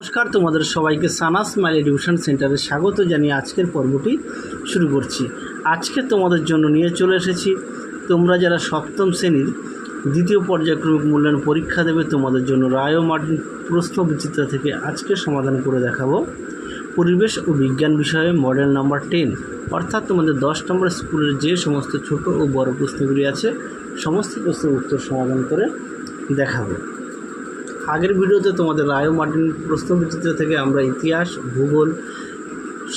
নমস্কার, তোমাদের সবাইকে সানাস মাইল এডুকেশন সেন্টারে স্বাগত জানিয়ে আজকের পর্বটি শুরু করছি। আজকে তোমাদের জন্য নিয়ে চলে এসেছি। তোমরা যারা সপ্তম শ্রেণির দ্বিতীয় পর্যায়ক্রমিক মূল্যায়ন পরীক্ষা দেবে, তোমাদের জন্য রায় মার্টিন প্রশ্ন বিচিত্র থেকে আজকে সমাধান করে দেখাবো। পরিবেশ ও বিজ্ঞান বিষয়ে মডেল নাম্বার টেন, অর্থাৎ তোমাদের দশ নম্বর স্কুলের যে সমস্ত ছোট ও বড় প্রশ্নগুলি আছে, সমস্ত প্রশ্নের উত্তর সমাধান করে দেখাবো। আগের ভিডিওতে তোমাদের রায় মার্টিন প্রশ্নবিচিত্র থেকে আমরা ইতিহাস, ভূগোল,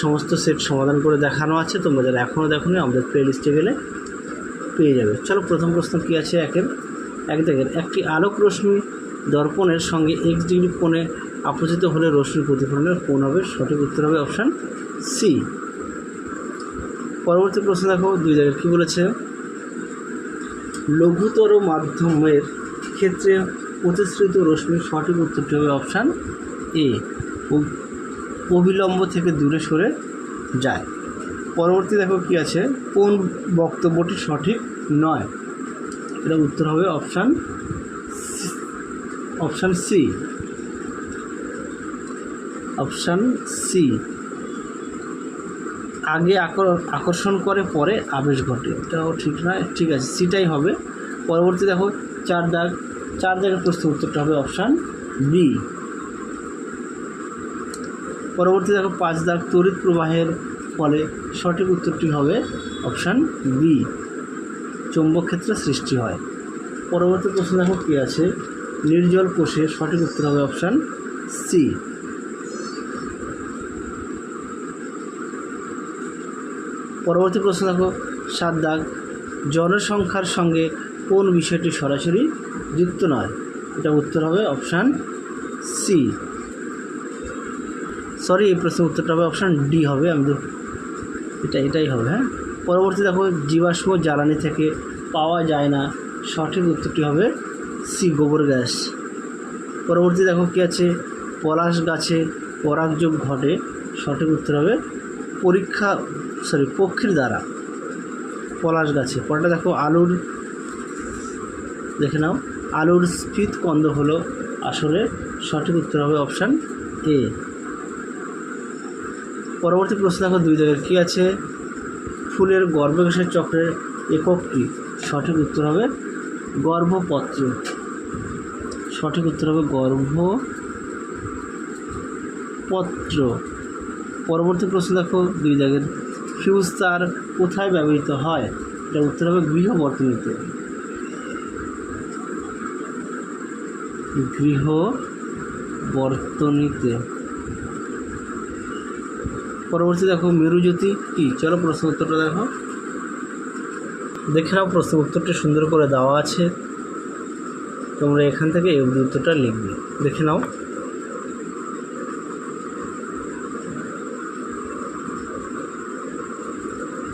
সমস্ত সেট সমাধান করে দেখানো আছে। তোমরা যারা এখনও দেখোনি, আমাদের প্লে লিস্টে গেলে পেয়ে যাবে। চলো প্রথম প্রশ্ন কী আছে একের? এক দেখেন, একটি আলোক রশ্মি দর্পণের সঙ্গে এক্স ডিগ্রি কোণে আপচিত হলে রশ্মি প্রতিফলনের কোণ হবে, সঠিক উত্তর হবে অপশান সি। পরবর্তী প্রশ্ন দেখো, দুই জায়গায় কী বলেছে? লঘুতর মাধ্যমের ক্ষেত্রে প্রতিশ্রুত রশ্মির সঠিক উত্তরটি হবে অপশান এ অবিলম্ব থেকে দূরে সরে যায়। পরবর্তী দেখো কি আছে? কোন বক্তব্যটি সঠিক নয়? এটা উত্তর হবে option option C. Option C. আগে আকর- আকর্ষণ করে, পরে আবেশ ঘটে। এটাও ঠিক নয়, ঠিক আছে, সিটাই হবে। পরবর্তী দেখো, চার দাগ চার দাগের প্রশ্ন উত্তরটা হবে অপশান বি। পরবর্তী দেখো, পাঁচ দাগ তড়িৎ প্রবাহের ফলে সঠিক উত্তরটি হবে অপশান বি। চৌম্বক ক্ষেত্রে সৃষ্টি হয়। পরবর্তী প্রশ্ন দেখো, কী আছে? নির্জল কোষের সঠিক উত্তর হবে অপশান সি। পরবর্তী প্রশ্ন দেখো, সাত দাগ জনসংখ্যার সঙ্গে কোন বিষয়টি সরাসরি যুক্ত নয়। এটা উত্তর হবে অপশান সি। সরি, এই প্রশ্নের উত্তরটা হবে অপশান ডি হবে। আমি তো এটা, এটাই হবে হ্যাঁ? পরবর্তী দেখো, জীবাশ্ম জ্বালানি থেকে পাওয়া যায় না। সঠিক উত্তরটি হবে সি, গোবর গ্যাস। পরবর্তী দেখো কী আছে? পলাশ গাছে পরাগযোগ ঘটে। সঠিক উত্তর হবে পরীক্ষা, সরি, পক্ষীর দ্বারা। পলাশ গাছে। পরটা দেখো, আলুর, দেখে নাও। আলুর স্ফীত কন্দ হলো আসলে সঠিক উত্তর হবে অপশান এ। পরবর্তী প্রশ্ন দেখো, দুই জায়গায় কী আছে? ফুলের গর্ভবিকাশের চক্রের একক কী? সঠিক উত্তর হবে গর্ভপত্র। সঠিক উত্তর হবে গর্ভপত্র। পরবর্তী প্রশ্ন দেখো, দুই জায়গায় ফিউজ তার কোথায় ব্যবহৃত হয়? এটা উত্তর হবে গৃহবর্তনীতে। গৃহ বর্তনীতে। পরবর্তী দেখো মেরুজ্যোতি কি? চলো প্রশ্ন উত্তরটা দেখো। দেখে নাও প্রশ্ন উত্তরটা সুন্দর করে দেওয়া আছে। তোমরা এখান থেকে এই উত্তরটা লিখবে। দেখে নাও।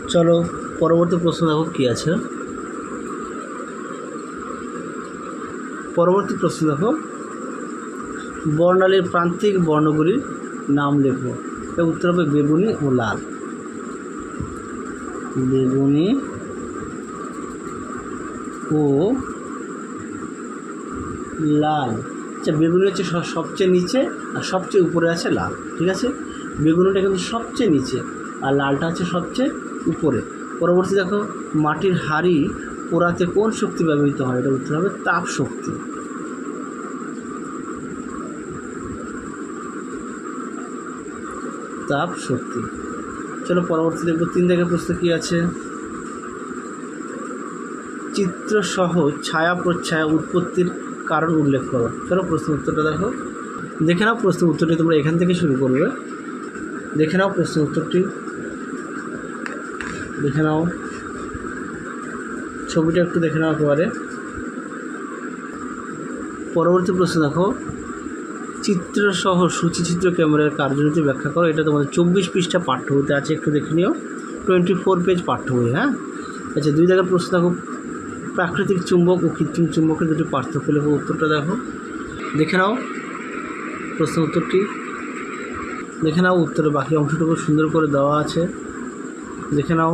চলো পরবর্তী প্রশ্ন দেখো কী আছে। পরবর্তী প্রশ্ন দেখো। বর্ণালীর প্রান্তিক বর্ণগুলির নাম লেখো। এর উত্তর হবে বেগুনি ও লাল। বেগুনি ও লাল। আচ্ছা বেগুনি হচ্ছে সবচেয়ে নিচে আর সবচেয়ে উপরে আছে লাল, ঠিক আছে? বেগুনিটা কিন্তু সবচেয়ে নিচে আর লালটা হচ্ছে সবচেয়ে উপরে। পরবর্তী দেখো, মাটির হাড়ি পোড়াতে কোন শক্তি ব্যবহৃত হয়? এটা উত্তর হবে তাপ শক্তি। তাপ শক্তি। চলো পরবর্তী দেখব তিন দাগের প্রশ্ন কী আছে? চিত্রসহ ছায়া প্রচ্ছায়া উৎপত্তির কারণ উল্লেখ করো। চলো প্রশ্ন উত্তরটা দেখো। দেখে নাও প্রশ্ন উত্তরটি তোমরা এখান থেকে শুরু করবে। দেখে নাও প্রশ্ন উত্তরটি। দেখে নাও। ছবিটা একটু দেখে নাও একেবারে। পরবর্তী প্রশ্ন দেখো চিত্রসহ সূচিচিত্র ক্যামেরার কার্যনীতি ব্যাখ্যা করো। এটা তোমাদের চব্বিশ পৃষ্ঠা পাঠ্য বইতে আছে, একটু দেখে নিও। টোয়েন্টি ফোর পেজ পাঠ্য বই হ্যাঁ? আচ্ছা দুই জায়গার প্রশ্ন দেখো, প্রাকৃতিক চুম্বক ও কৃত্রিম চুম্বকের দুটি পার্থক্য লেখো, উত্তরটা দেখো। দেখে নাও প্রশ্ন উত্তরটি। দেখে নাও উত্তরের বাকি অংশটুকু সুন্দর করে দেওয়া আছে। দেখে নাও।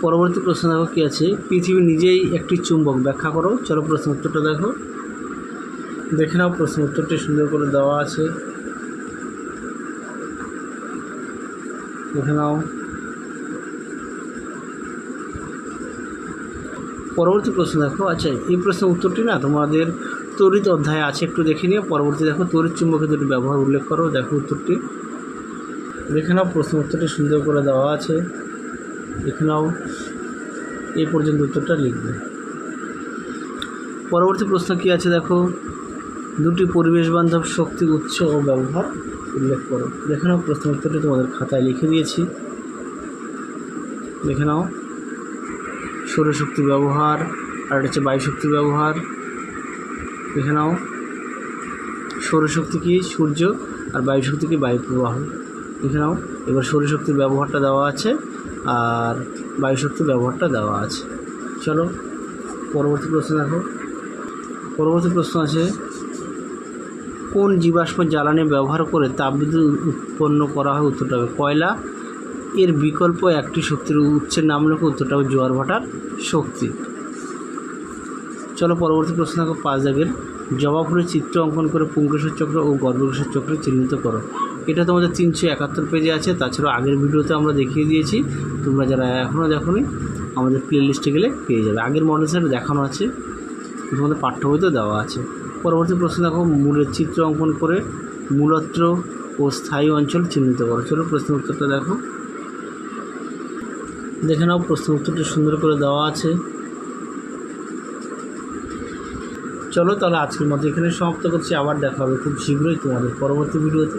পরবর্তী প্রশ্ন দেখো কী আছে? পৃথিবী নিজেই একটি চুম্বক। ব্যাখ্যা করো। চলো প্রশ্ন উত্তরটা দেখো। দেখে নাও প্রশ্ন উত্তরটি। সুন্দর করে দেওয়া আছে। দেখে নাও। পরবর্তী প্রশ্ন দেখো। আচ্ছা এই প্রশ্নের উত্তরটি না তোমাদের তড়িৎ অধ্যায়ে আছে। একটু দেখে নিয়ে পরবর্তী দেখো তড়িৎ চুম্বকের দুটি ব্যবহার উল্লেখ করো। দেখো উত্তরটি। দেখে নাও প্রশ্ন উত্তরটি। সুন্দর করে দেওয়া আছে। দেখে নাও এই পর্যন্ত উত্তরটা লিখবে। পরবর্তী প্রশ্ন কী আছে দেখো? দুটি পরিবেশ বান্ধব শক্তি উৎস ও ব্যবহার উল্লেখ করো। দেখে নাও প্রশ্ন উত্তরটি তোমাদের খাতায় লিখে দিয়েছি। দেখে নাও। সৌরশক্তি ব্যবহার, আর এটা হচ্ছে বায়ুশক্তির ব্যবহার। দেখে নাও। সৌরশক্তি কি? সূর্য, আর বায়ুশক্তি কি? বায়ু প্রবাহ দেখে নাও। এবার সৌরশক্তির ব্যবহারটা দেওয়া আছে। আর বায়ুশক্তির ব্যবহারটা দেওয়া আছে। চলো, পরবর্তী প্রশ্ন দেখো। পরবর্তী প্রশ্ন আছে, কোন জীবাশ্ম জ্বালানি ব্যবহার করে তাপবিদ্যুৎ উৎপন্ন করা হয়? উত্তরটা হবে কয়লা। এর বিকল্প একটি শক্তির উৎসের নাম লেখো, উত্তরটা হবে জোয়ার ভাটার শক্তি। চলো, পরবর্তী প্রশ্ন দেখো, পাঁচ দাগের জবা ফুলের চিত্র অঙ্কন করে পুঙ্কেশ্বর চক্র ও গর্ভকেশ্বর চক্র চিহ্নিত করো। এটা তোমাদের তিনশো একাত্তর পেজে আছে তাছাড়া আগের ভিডিওতে আমরা দেখিয়ে দিয়েছি। তোমরা যারা এখনও দেখোনি, আমাদের প্লে লিস্টে গেলে পেয়ে যাবে। আগের মডেল সেট দেখানো আছে, তোমাদের পাঠ্য বইতেও দেওয়া আছে। পরবর্তী প্রশ্ন দেখো, মূলের চিত্র অঙ্কন করে মূলত্র ও স্থায়ী অঞ্চল চিহ্নিত করো। চলো প্রশ্ন উত্তরটা দেখো। দেখে নাও প্রশ্ন উত্তরটা সুন্দর করে দেওয়া আছে। চলো তাহলে আজকের মতো এখানে সমাপ্ত করছি। আবার দেখা হবে খুব শীঘ্রই তোমাদের পরবর্তী ভিডিওতে।